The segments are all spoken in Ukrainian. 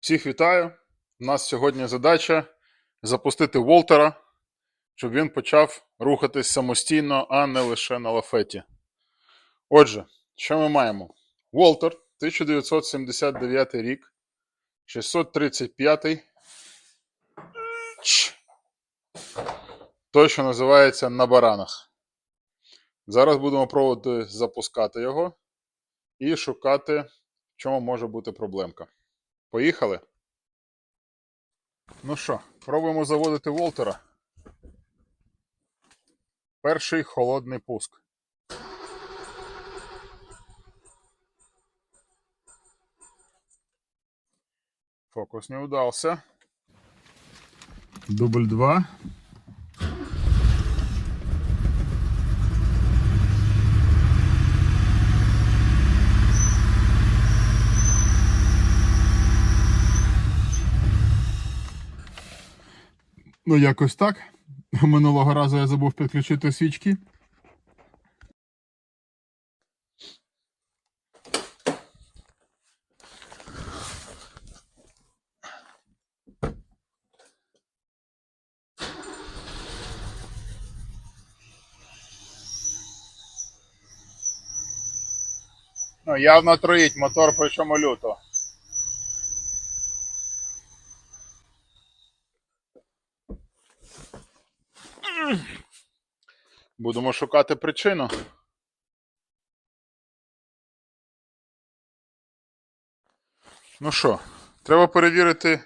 Всіх вітаю! У нас сьогодні задача запустити Волтера, щоб він почав рухатись самостійно, а не лише на лафеті. Отже, що ми маємо? Волтер, 1979 рік, 635. Ч. Той, що називається на баранах. Зараз будемо пробувати запускати його і шукати, в чому може бути проблемка. Поїхали. Ну що, пробуємо заводити Волтера. Перший холодний пуск. Фокус не удався. Дубль 2. Ну, якось так. Минулого разу я забув підключити свічки. Ну, явно троїть мотор, причому люто. Будемо шукати причину. Ну що, треба перевірити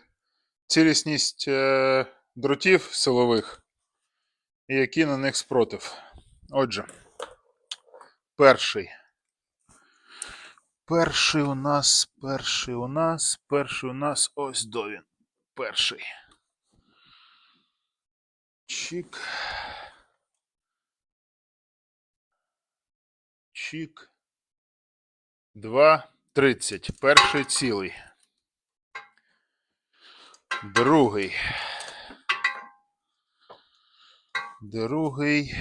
цілісність е, дротів силових і який на них спротив. Отже, перший. Перший у нас, перший у нас, перший у нас ось до він. Перший. Чик. Чик. 2.30. Перший цілий. Другий. Другий.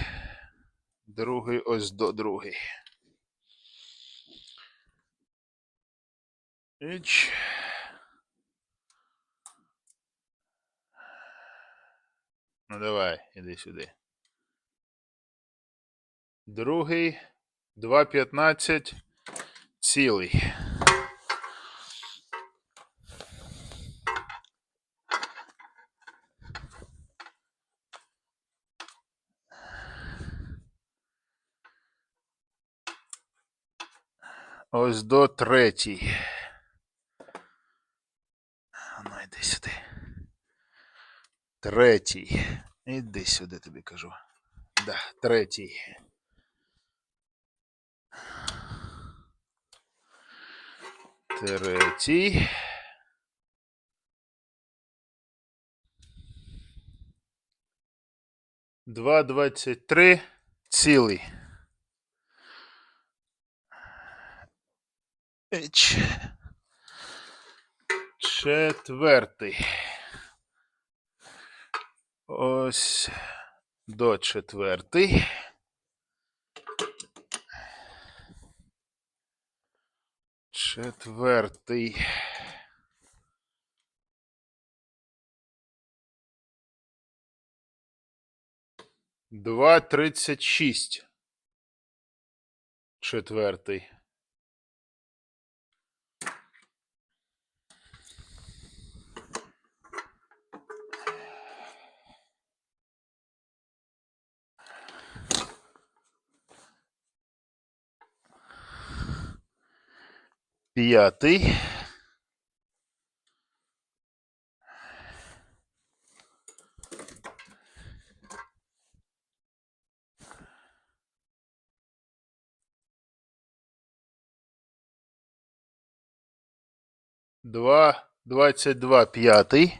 Другий ось до другий. Іч. Ну давай, іди сюди. Другий. 2.15 цілий. Ось до третій. А Ну, йди сюди. Третій. Іди сюди, тобі кажу. Да, третій. Третій. Два двадцять три цілий. Четвертий. Ось до четвертий. Четвертий. Два тридцять шість. Четвертий. П'ятий. Два, двадцять два, п'ятий.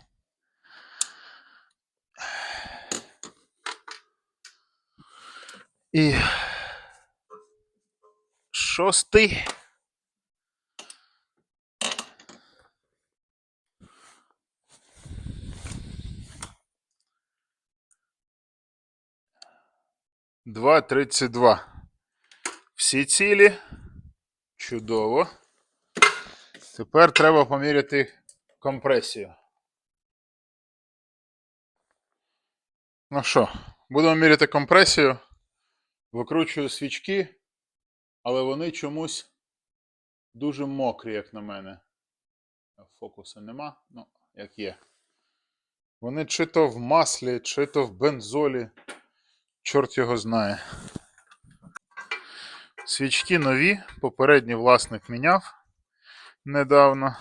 І шостий. Два тридцять два. Всі цілі. Чудово. Тепер треба поміряти компресію. Ну що, будемо міряти компресію. Викручую свічки, але вони чомусь дуже мокрі, як на мене. Фокуса нема, ну, як є. Вони чи то в маслі, чи то в бензолі. Чорт його знає. Свічки нові, попередній власник міняв недавно.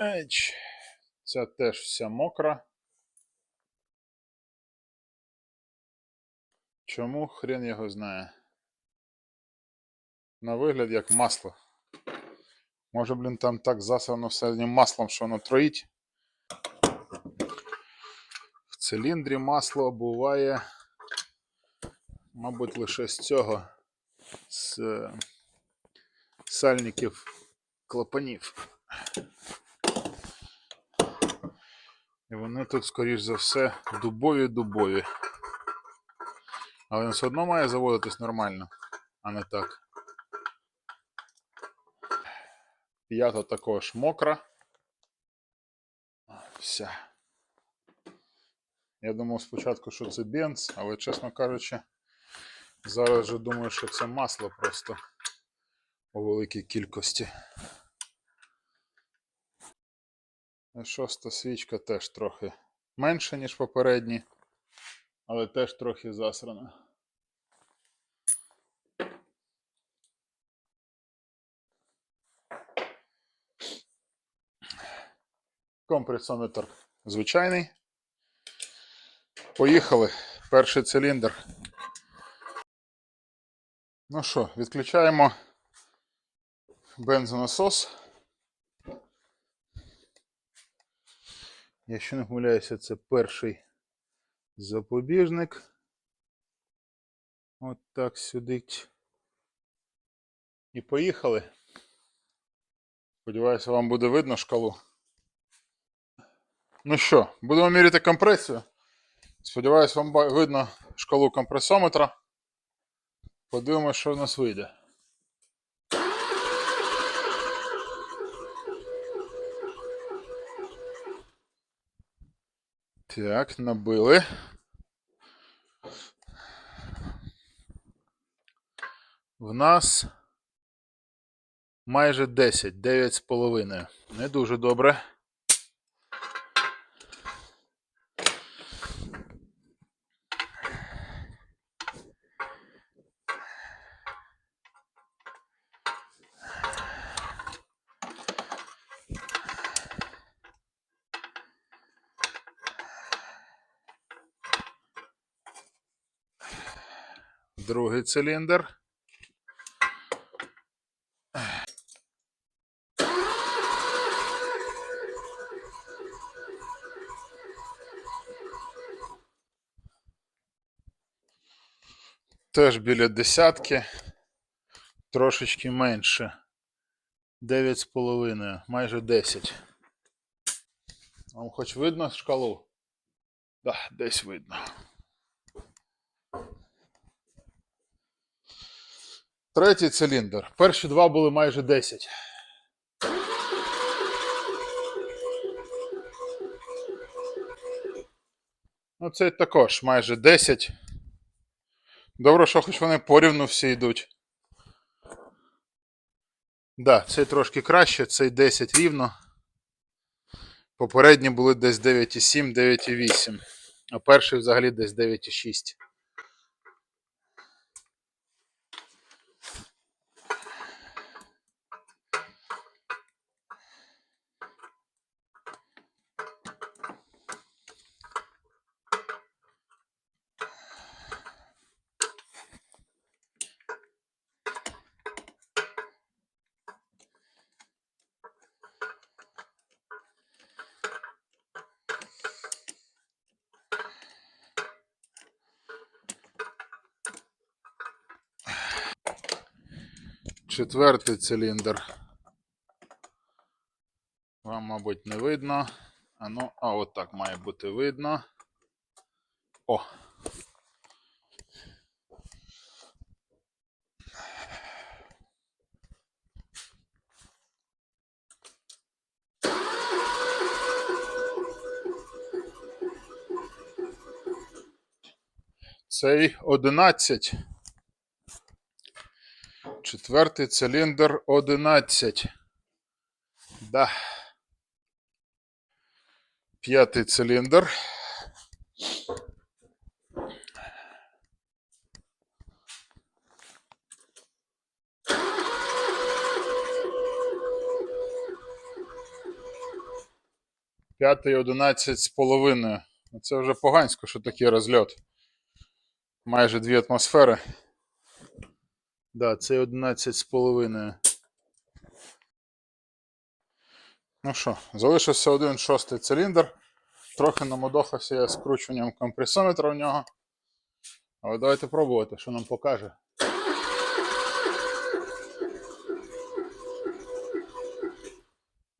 Еч. Ця теж вся мокра. Чому хрен його знає? На вигляд як масло. Може, блін, там так засрано всередині маслом, що воно троїть. Циліндрі масло буває, мабуть, лише з цього, з е, сальників клапанів. І вони тут, скоріш за все, дубові-дубові. Але він все одно має заводитись нормально, а не так. П'ята також мокра. Вся. Я думав спочатку, що це бенз, але, чесно кажучи, зараз вже думаю, що це масло просто у великій кількості. Шоста свічка теж трохи менша, ніж попередні, але теж трохи засрана. Компресометр звичайний. Поїхали. Перший циліндр. Ну що, відключаємо бензонасос. Якщо не помиляюся, це перший запобіжник. От так сюди. І поїхали. Сподіваюся, вам буде видно шкалу. Ну що, будемо міряти компресію. Сподіваюсь, вам видно шкалу компресометра. Подивимось, що в нас вийде. Так, набили. В нас майже 10, 9,5. Не дуже добре. Другий циліндр. Теж біля десятки, трошечки менше. 9,5, майже 10. Вам хоч видно шкалу? Так, да, десь видно. Третій циліндр. Перші два були майже 10. Ну, цей також майже 10. Добре, що хоч вони порівну всі йдуть. Да, цей трошки краще, цей 10 рівно. Попередні були десь 9,7, 9,8. А перший взагалі десь 9,6. четвертий циліндр. Вам, мабуть, не видно. А ну, а от так має бути видно. О! Цей 11 Четвертий циліндр 11. Да. П'ятий циліндр. П'ятий 11 з половиною. Це вже погансько, що такий розльот. Майже дві атмосфери. Да, це 11 з половиною. Ну що, залишився один шостий циліндр. Трохи намодохався я скручуванням компресометра в нього. Але давайте пробувати, що нам покаже.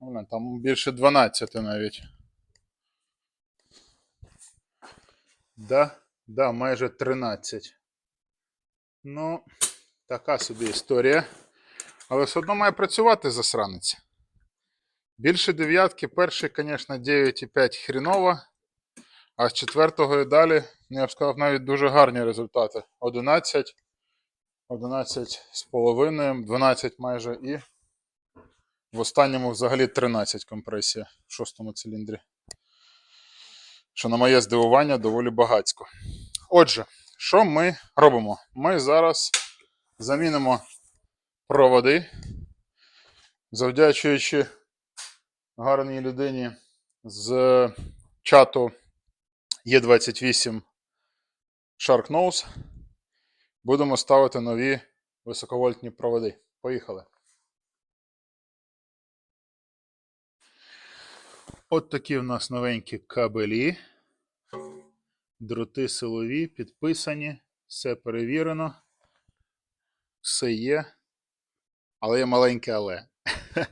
Блін, там більше 12 навіть. Да, да, майже 13. Ну, така собі історія. Але все одно має працювати засранець. Більше дев'ятки, перший, звісно, 9,5 хріново. А з четвертого і далі, ну, я б сказав, навіть дуже гарні результати. 11, 11 з половиною, 12 майже і в останньому взагалі 13 компресія в шостому циліндрі. Що на моє здивування доволі багацько. Отже, що ми робимо? Ми зараз замінимо проводи, завдячуючи гарній людині з чату Є28 Shark Nose. Будемо ставити нові високовольтні проводи. Поїхали. От такі в нас новенькі кабелі. Дроти силові, підписані, все перевірено. Все є. Але є маленьке але.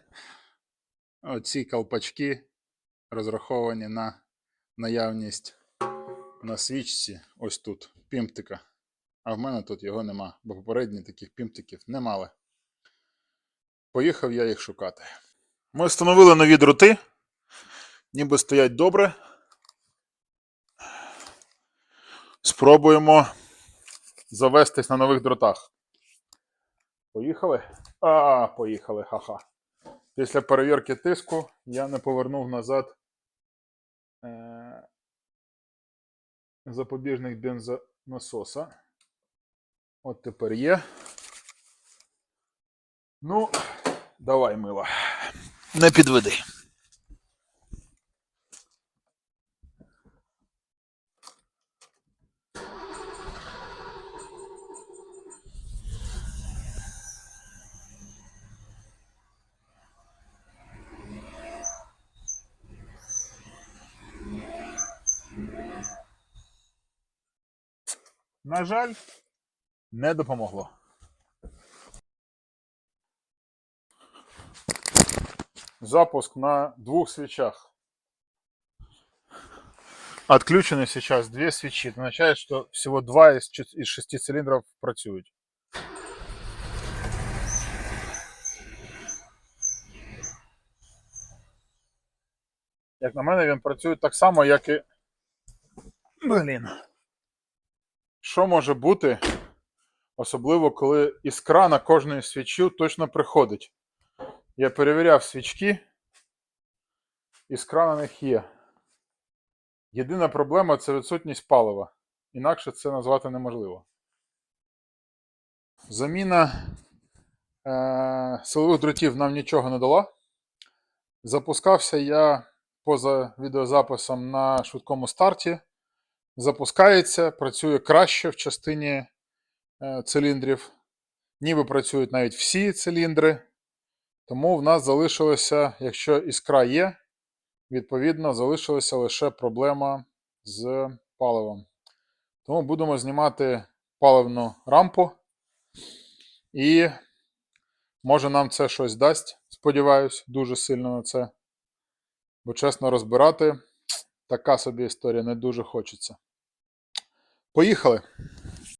Оці колпачки розраховані на наявність на свічці ось тут пімптика. А в мене тут його нема, бо попередні таких пімптиків не мали. Поїхав я їх шукати. Ми встановили нові дроти. Ніби стоять добре. Спробуємо завестись на нових дротах. Поїхали? А, поїхали, ха-ха. Після перевірки тиску я не повернув назад е- запобіжник бензонасоса. От тепер є. Ну, давай, мила. Не підведи. На жаль, не допомогло. Запуск на двух свечах. Отключены сейчас две свечи. Это означает, что всего два из, из шести цилиндров працюють. Як на мене, він працює так само, як і. Блін. Що може бути, особливо коли іскра на кожної свічі точно приходить. Я перевіряв свічки, іскра на них є. Єдина проблема це відсутність палива. Інакше це назвати неможливо. Заміна е- силових дротів нам нічого не дала. Запускався я поза відеозаписом на швидкому старті. Запускається, працює краще в частині е, циліндрів. Ніби працюють навіть всі циліндри. Тому в нас залишилося, якщо іскра є, відповідно, залишилася лише проблема з паливом. Тому будемо знімати паливну рампу. І може нам це щось дасть. Сподіваюсь, дуже сильно на це. Бо чесно розбирати, така собі історія не дуже хочеться. Поїхали!